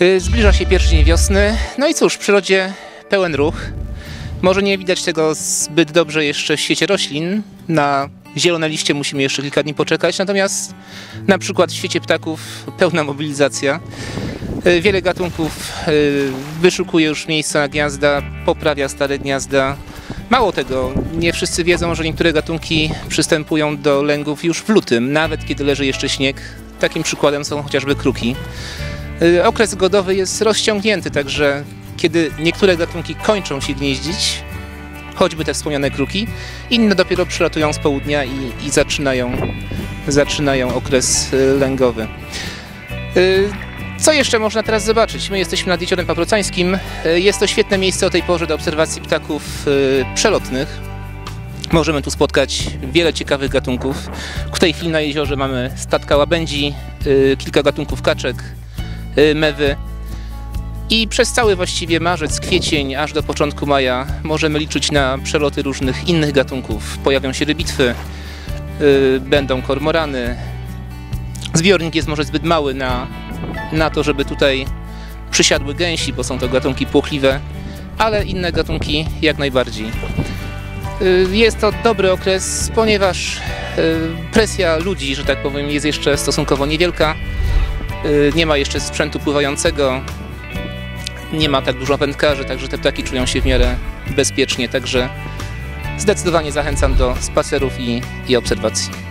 Y, Zbliża się pierwszy dzień wiosny. No i cóż, w przyrodzie pełen ruch. Może nie widać tego zbyt dobrze jeszcze w świecie roślin. Na zielone liście musimy jeszcze kilka dni poczekać. Natomiast na przykład w świecie ptaków pełna mobilizacja. Y, Wiele gatunków y, wyszukuje już miejsca na gniazda, poprawia stare gniazda. Mało tego, nie wszyscy wiedzą, że niektóre gatunki przystępują do lęgów już w lutym, nawet kiedy leży jeszcze śnieg. Takim przykładem są chociażby kruki. Y, Okres godowy jest rozciągnięty, także kiedy niektóre gatunki kończą się gnieździć, choćby te wspomniane kruki, inne dopiero przylatują z południa i, i zaczynają, zaczynają okres y, lęgowy. Y, Co jeszcze można teraz zobaczyć? My jesteśmy nad Jeziorem Paprocańskim. Jest to świetne miejsce o tej porze do obserwacji ptaków przelotnych. Możemy tu spotkać wiele ciekawych gatunków. W tej chwili na jeziorze mamy statka łabędzi, kilka gatunków kaczek, mewy. I przez cały właściwie marzec, kwiecień, aż do początku maja możemy liczyć na przeloty różnych innych gatunków. Pojawią się rybitwy, y, będą kormorany. Zbiornik jest może zbyt mały na, na to, żeby tutaj przysiadły gęsi, bo są to gatunki płochliwe, ale inne gatunki jak najbardziej. Y, Jest to dobry okres, ponieważ y, presja ludzi, że tak powiem, jest jeszcze stosunkowo niewielka. Y, Nie ma jeszcze sprzętu pływającego, nie ma tak dużo wędkarzy, także te ptaki czują się w miarę bezpiecznie, także zdecydowanie zachęcam do spacerów i, i obserwacji.